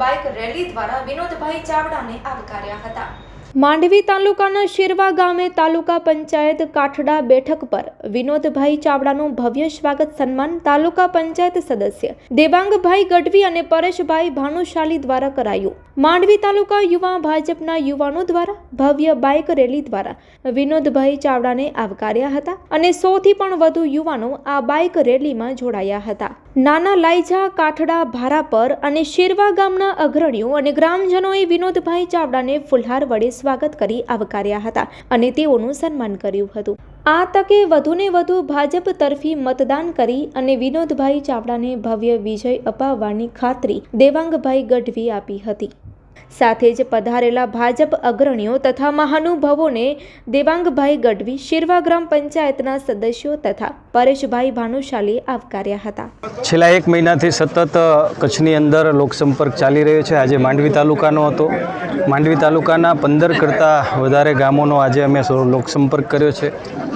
Bike rally દ્વારા વિનોદભાઈ ચાવડાને આવકાર્યા હતા. માંડવી તાલુકાના શિરવા ગામે તાલુકા પંચાયત કાઠડા બેઠક પર વિનોદભાઈ ચાવડાનું ભવ્ય સ્વાગત સન્માન તાલુકા પંચાયત સદસ્ય દેવાંગભાઈ ગઢવી અને પરેશભાઈ ભાનુશાલી દ્વારા કરાયું. માંડવી તાલુકા યુવા ભાજપના યુવાનો દ્વારા ભવ્ય બાઇક રેલી દ્વારા વિનોદભાઈ ચાવડાને આવકાર્યા હતા અને સોથી પણ વધુ યુવાનો આ બાઇક રેલીમાં જોડાયા હતા. નાના લાઈજા, કાઠડા ભારાપર અને શેરવા ગામના અગ્રણીઓ અને ગ્રામજનોએ વિનોદભાઈ ચાવડાને ફુલહાર વડે સ્વાગત કરી આવકાર્યા હતા અને તેઓનું સન્માન કર્યું હતું. આ તકે વધુને વધુ ભાજપ તરફી મતદાન કરી અને વિનોદભાઈ ચાવડાને ભવ્ય વિજય અપાવવાની ખાતરી દેવાંગભાઈ ગઢવી આપી હતી. સાથે જ પધારેલા ભાજપ અગ્રણીઓ તથા મહાનુભાવોને દેવાંગભાઈ ગઢવી, શિરવા ગ્રામ પંચાયતના સદસ્યો તથા પરેશભાઈ ભાનુશાલી આવકાર્યા હતા. છેલ્લા એક મહિનાથી સતત કચ્છની અંદર લોકસંપર્ક ચાલી રહ્યો છે. આજે માંડવી તાલુકાનો હતો. માંડવી તાલુકાના પંદર કરતાં વધારે ગામોનો આજે અમે લોકસંપર્ક કર્યો છે.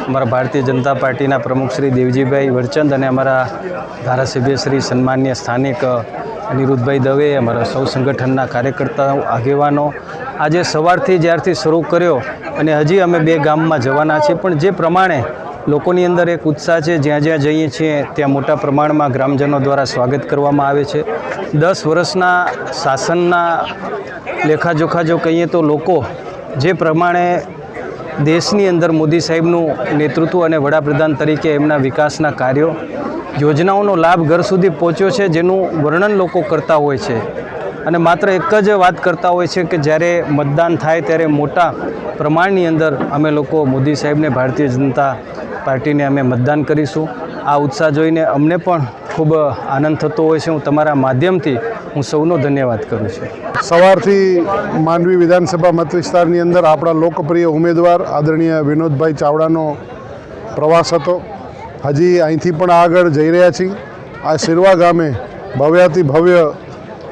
અમારા ભારતીય જનતા પાર્ટીના પ્રમુખ શ્રી દેવજીભાઈ વરચંદ અને અમારા ધારાસભ્ય શ્રી સન્માન્ય સ્થાનિક અનિરુદ્ધભાઈ દવે, અમારા સૌ સંગઠનના કાર્યકર્તાઓ આગેવાનો, આજે સવારથી જ્યારથી શરૂ કર્યો અને હજી અમે બે ગામમાં જવાના છીએ. પણ જે પ્રમાણે લોકોની અંદર એક ઉત્સાહ છે, જ્યાં જ્યાં જઈએ છીએ, ત્યાં મોટા પ્રમાણમાં ગ્રામજનો દ્વારા સ્વાગત કરવામાં આવે છે. દસ વર્ષના શાસનના લેખાજોખા જો કહીએ તો લોકો જે પ્રમાણે દેશની અંદર મોદી સાહેબનું નેતૃત્વ અને વડાપ્રધાન તરીકે એમના વિકાસના કાર્યો, યોજનાઓનો લાભ ઘર સુધી પહોંચ્યો છે જેનું વર્ણન લોકો કરતા હોય છે. અને માત્ર એક જ વાત કરતા હોય છે કે જ્યારે મતદાન થાય ત્યારે મોટા પ્રમાણની અંદર અમે લોકો મોદી સાહેબને ભારતીય જનતા પાર્ટીને અમે મતદાન કરીશું. આ ઉત્સાહ જોઈને અમને પણ ખૂબ આનંદ થતો હોય છે. હું તમારા માધ્યમથી હું સૌનો ધન્યવાદ કરું છું. સવારથી માંડવી વિધાનસભા મત વિસ્તારની અંદર આપણા લોકપ્રિય ઉમેદવાર આદરણીય વિનોદભાઈ ચાવડાનો પ્રવાસ હતો. હજી અહીંથી પણ આગળ જઈ રહ્યા છીએ. આ શિરવા ગામે ભવ્યાતિ ભવ્ય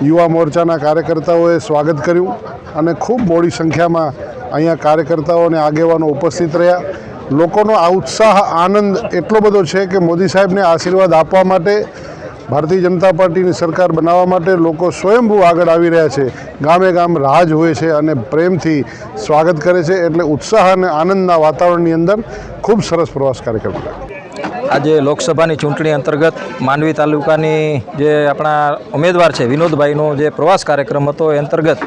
યુવા મોરચાના કાર્યકર્તાઓએ સ્વાગત કર્યું અને ખૂબ મોડી સંખ્યામાં અહીંયા કાર્યકર્તાઓ અને આગેવાનો ઉપસ્થિત રહ્યા. લોકોનો આ ઉત્સાહ, આનંદ એટલો બધો છે કે મોદી સાહેબને આશીર્વાદ આપવા માટે ભારતીય જનતા પાર્ટીની સરકાર બનાવવા માટે લોકો સ્વયંભૂ આગળ આવી રહ્યા છે. ગામે ગામ રાહ હોય છે અને પ્રેમથી સ્વાગત કરે છે એટલે ઉત્સાહ અને આનંદના વાતાવરણની અંદર ખૂબ સરસ પ્રવાસ કાર્યક્રમ આજે લોકસભાની ચૂંટણી અંતર્ગત માંડવી તાલુકાની જે આપણા ઉમેદવાર છે, વિનોદભાઈનો જે પ્રવાસ કાર્યક્રમ હતો એ અંતર્ગત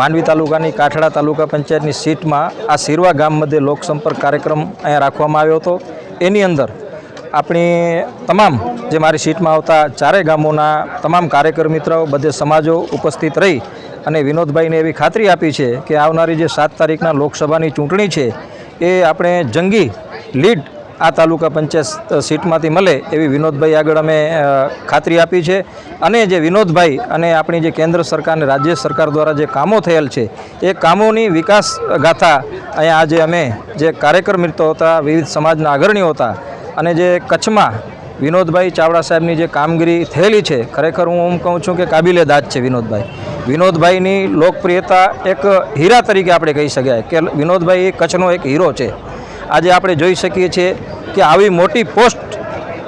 માંડવી તાલુકાની કાઠડા તાલુકા પંચાયતની સીટમાં આ સિરવા ગામ મધ્યે લોકસંપર્ક કાર્યક્રમ અહીંયા રાખવામાં આવ્યો હતો. એની અંદર આપણી તમામ જે મારી સીટમાં આવતા ચારેય ગામોના તમામ કાર્યકર મિત્રો બધે સમાજો ઉપસ્થિત રહી અને વિનોદભાઈને એવી ખાતરી આપી છે કે આવનારી જે સાત તારીખના લોકસભાની ચૂંટણી છે, એ આપણે જંગી લીડ આ તાલુકા પંચાયત સીટમાંથી મળે એવી વિનોદભાઈ આગળ અમે ખાતરી આપી છે. અને જે વિનોદભાઈ અને આપણી જે કેન્દ્ર સરકાર અને રાજ્ય સરકાર દ્વારા જે કામો થયેલ છે, એ કામોની વિકાસ ગાથા અહીંયા આજે અમે જે કાર્યક્રમ મિત્રો હતા, વિવિધ સમાજના અગ્રણીઓ હતા અને જે કચ્છમાં વિનોદભાઈ ચાવડા સાહેબની જે કામગીરી થયેલી છે, ખરેખર હું એમ કહું છું કે કાબિલે દાદ છે વિનોદભાઈ. વિનોદભાઈની લોકપ્રિયતા એક હીરા તરીકે આપણે કહી શકાય કે વિનોદભાઈ એ કચ્છનો એક હીરો છે. આજે આપણે જોઈ શકીએ છીએ કે આવી મોટી પોસ્ટ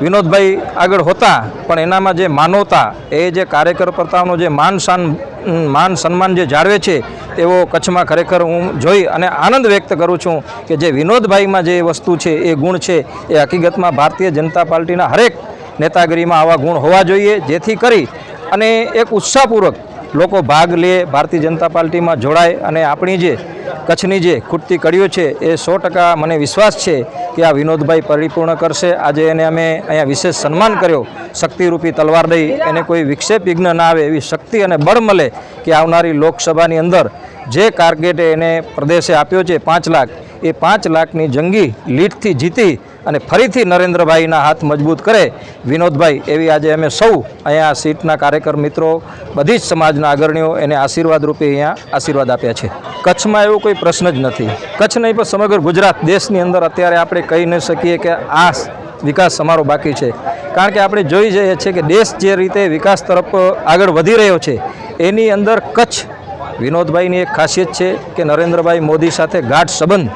વિનોદભાઈ આગળ હોતા, પણ એનામાં જે માનવતા, એ જે કાર્યકર્તાઓનો જે માન શાન માન સન્માન જે જાળવે છે એવો કચ્છમાં ખરેખર હું જોઈ અને આનંદ વ્યક્ત કરું છું કે જે વિનોદભાઈમાં જે વસ્તુ છે, એ ગુણ છે, એ હકીકતમાં ભારતીય જનતા પાર્ટીના હરેક નેતાગીરીમાં આવા ગુણ હોવા જોઈએ, જેથી કરી અને એક ઉત્સાહપૂર્વક લોકો ભાગ લે ભારતીય જનતા પાર્ટીમાં જોડાય અને આપણી જે કચ્છની જે ખૂટતી કડીઓ છે એ સો ટકા મને વિશ્વાસ છે કે આ વિનોદભાઈ પરિપૂર્ણ કરશે. આજે એને અમે અહીંયા વિશેષ સન્માન કર્યો. શક્તિરૂપી તલવાર દઈ એને કોઈ વિક્ષેપ વિઘ્ન ના આવે એવી શક્તિ અને બળ મળે કે આવનારી લોકસભાની અંદર જે ટાર્ગેટે એને પ્રદેશે આપ્યો છે પાંચ લાખ, એ પાંચ લાખની જંગી લીડથી જીતી અને ફરીથી નરેન્દ્રભાઈના હાથ મજબૂત કરે, વિનોદભાઈ, એવી આજે અમે સૌ અહીંયા સીટના કાર્યકર મિત્રો, બધી જ સમાજના અગ્રણીઓ એને આશીર્વાદ રૂપે અહીંયા આશીર્વાદ આપ્યા છે. કચ્છમાં એવો કોઈ પ્રશ્ન જ નથી. કચ્છ નહીં, પણ સમગ્ર ગુજરાત દેશની અંદર અત્યારે આપણે કહી ન શકીએ કે આ વિકાસ અમારો બાકી છે. કારણ કે આપણે જોઈ જઈએ છીએ કે દેશ જે રીતે વિકાસ તરફ આગળ વધી રહ્યો છે, એની અંદર કચ્છ વિનોદભાઈની એક ખાસિયત છે કે નરેન્દ્રભાઈ મોદી સાથે ગાઢ સંબંધ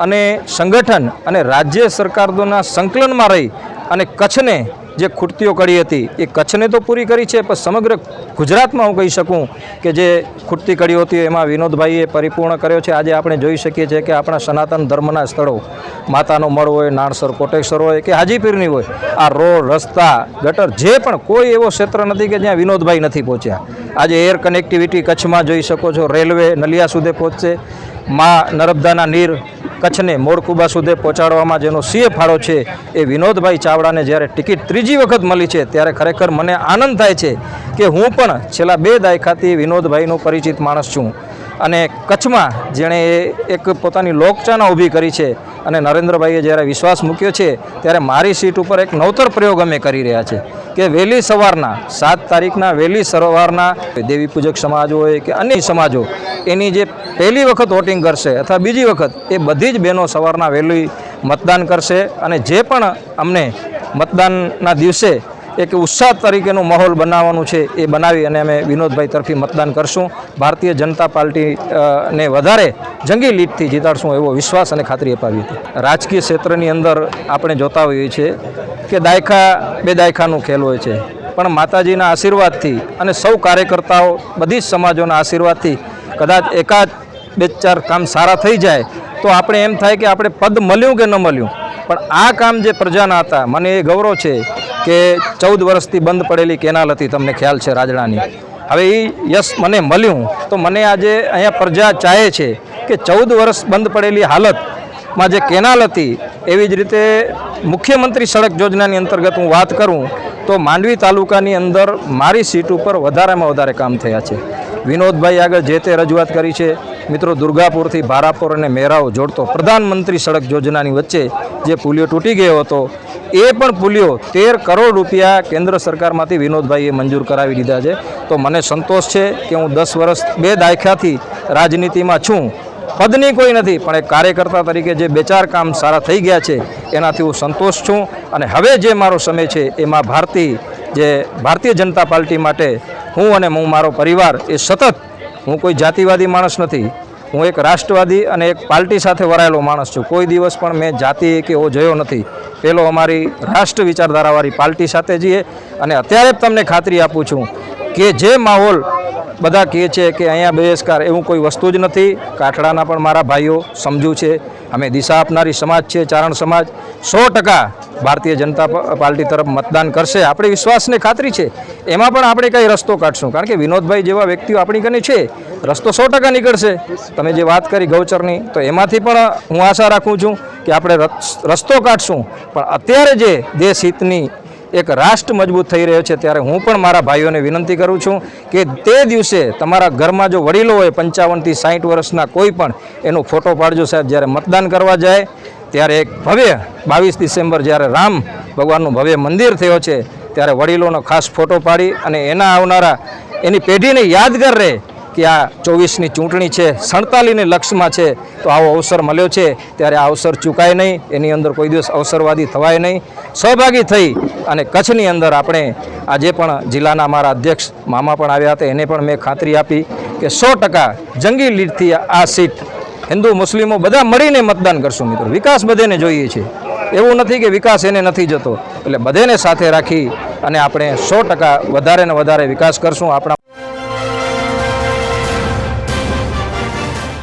અને સંગઠન અને રાજ્ય સરકારોના સંકલનમાં રહી અને કચ્છને જે ખૂટતીઓ કરી હતી, એ કચ્છને તો પૂરી કરી છે, પણ સમગ્ર ગુજરાતમાં હું કહી શકું કે જે ખૂટતી કડીઓ હતી, એમાં વિનોદભાઈએ પરિપૂર્ણ કર્યો છે. આજે આપણે જોઈ શકીએ છીએ કે આપણા સનાતન ધર્મના સ્થળો, માતાનો મળ હોય, નાણસર કોટેશ્વર હોય કે હાજીપીરની હોય, આ રોડ, રસ્તા, ગટર, જે પણ કોઈ એવો ક્ષેત્ર નથી કે જ્યાં વિનોદભાઈ નથી પહોંચ્યા. આજે એર કનેક્ટિવિટી કચ્છમાં જોઈ શકો છો, રેલવે નલિયા સુધી પહોંચશે. માં નર્મદાના નીર કચ્છને મોડકુબા સુધી પહોંચાડવામાં જેનો સિંહ ફાળો છે એ વિનોદભાઈ ચાવડાને જ્યારે ટિકિટ ત્રીજી વખત મળી છે, ત્યારે ખરેખર મને આનંદ થાય છે કે હું પણ છેલ્લા બે દાયકાથી વિનોદભાઈનો પરિચિત માણસ છું. અને કચ્છમાં જેણે એક પોતાની લોકચાના ઊભી કરી છે અને નરેન્દ્રભાઈએ જ્યારે વિશ્વાસ મૂક્યો છે, ત્યારે મારી સીટ ઉપર એક નવતર પ્રયોગ અમે કરી રહ્યા છે કે વહેલી સવારના, સાત તારીખના વહેલી સવારના દેવી પૂજક સમાજ હોય કે અન્ય સમાજો, એની જે પહેલી વખત વોટિંગ કરશે અથવા બીજી વખત, એ બધી જ બહેનો સવારના વહેલી મતદાન કરશે અને જે પણ અમને મતદાનના દિવસે એક ઉત્સાહ તરીકેનું માહોલ બનાવવાનું છે એ બનાવી અને અમે વિનોદભાઈ તરફી મતદાન કરશું. ભારતીય જનતા પાર્ટી ને વધારે જંગી લીડથી જીતાડશું એવો વિશ્વાસ અને ખાતરી અપાવી હતી. રાજકીય ક્ષેત્રની અંદર આપણે જોતા હોઈએ છીએ કે દાયકા બે દાયકાનું ખેલ હોય છે. પણ માતાજીના આશીર્વાદથી અને સૌ કાર્યકર્તાઓ બધી જ સમાજોના આશીર્વાદથી કદાચ એકાદ બે ચાર કામ સારા થઈ જાય, તો આપણે એમ થાય કે આપણે પદ મળ્યું કે ન મળ્યું. પણ આ કામ જે પ્રજાના હતા, મને એ ગૌરવ છે કે ચૌદ વર્ષથી બંધ પડેલી કેનાલ હતી, તમને ખ્યાલ છે રાજડાની. હવે એ યશ મને મળ્યું, તો મને આજે અહીંયા પ્રજા ચાહે છે કે ચૌદ વર્ષ બંધ પડેલી હાલતમાં જે કેનાલ હતી, એવી જ રીતે મુખ્યમંત્રી સડક યોજનાની અંતર્ગત હું વાત કરું, તો માંડવી તાલુકાની અંદર મારી સીટ ઉપર વધારેમાં વધારે કામ થયા છે. વિનોદભાઈ આગળ જે તે રજૂઆત કરી છે મિત્રો, દુર્ગાપુરથી ભારાપુર અને મેરાઓ જોડતો પ્રધાનમંત્રી સડક યોજનાની વચ્ચે જે પુલિયો તૂટી ગયો હતો, એ પણ પુલિયો તેર કરોડ રૂપિયા કેન્દ્ર સરકારમાંથી વિનોદભાઈએ મંજૂર કરાવી દીધા છે. તો મને સંતોષ છે કે હું દસ વર્ષ બે દાયકાથી રાજનીતિમાં છું. પદની કોઈ નથી, પણ એક કાર્યકર્તા તરીકે જે બે ચાર કામ સારા થઈ ગયા છે, એનાથી હું સંતોષ છું. અને હવે જે મારો સમય છે, એમાં ભારતીય જે ભારતીય જનતા પાર્ટી માટે હું અને હું, મારો પરિવાર, એ સતત હું કોઈ જાતિવાદી માણસ નથી. હું એક રાષ્ટ્રવાદી અને એક પાર્ટી સાથે વરાયેલો માણસ છું. કોઈ દિવસ પણ મેં જાતિ કે એવો જોયો નથી. પેલો અમારી રાષ્ટ્ર વિચારધારાવાળી પાર્ટી સાથે જઈએ અને અત્યારે જ તમને ખાતરી આપું છું કે જે માહોલ બધા કહે છે કે અહીંયા બહિષ્કાર એવું કોઈ વસ્તુ જ નથી. કાઠડાના પણ મારા ભાઈઓ સમજુ છે. અમે દિશા આપનારી સમાજ છે, ચારણ સમાજ. સો ટકા ભારતીય જનતા પાર્ટી તરફ મતદાન કરશે. આપણે વિશ્વાસને ખાતરી છે. એમાં પણ આપણે કંઈ રસ્તો કાઢશું? કારણ કે વિનોદભાઈ જેવા વ્યક્તિઓ આપણી કને છે. રસ્તો સો ટકા નીકળશે. તમે જે વાત કરી ગૌચરની, તો એમાંથી પણ હું આશા રાખું છું કે આપણે રસ- રસ્તો કાઢશું. પણ અત્યારે જે દેશ હિતની એક રાષ્ટ્ર મજબૂત થઈ રહ્યો છે ત્યારે હું પણ મારા ભાઈઓને વિનંતી કરું છું કે તે દિવસે તમારા ઘરમાં જો વડીલો હોય પંચાવનથી સાઠ વર્ષના કોઈ પણ, એનો ફોટો પાડજો સાહેબ. જ્યારે મતદાન કરવા જાય, ત્યારે એક ભવ્ય બાવીસ ડિસેમ્બર જ્યારે રામ ભગવાનનું ભવ્ય મંદિર થયો છે, ત્યારે વડીલોનો ખાસ ફોટો પાડી અને એના આવનારા એની પેઢીને યાદગાર રહે કે આ ચોવીસની ચૂંટણી છે સડતાલીસની લક્ષમાં છે, તો આવો અવસર મળ્યો છે. ત્યારે આ અવસર ચૂકાય નહીં, એની અંદર કોઈ દિવસ અવસરવાદી થવાય નહીં. સહભાગી થઈ અને કચ્છની અંદર આપણે આજે પણ જિલ્લાના અમારા અધ્યક્ષ મામા પણ આવ્યા હતા. એને પણ મેં ખાતરી આપી કે સો ટકા જંગી લીડથી આ સીટ હિન્દુ, મુસ્લિમો બધા મળીને મતદાન કરશું મિત્રો. વિકાસ બધેને જોઈએ છે. એવું નથી કે વિકાસ એને નથી જતો. એટલે બધેને સાથે રાખી અને આપણે સો ટકા વધારે ને વધારે વિકાસ કરશું. આપણા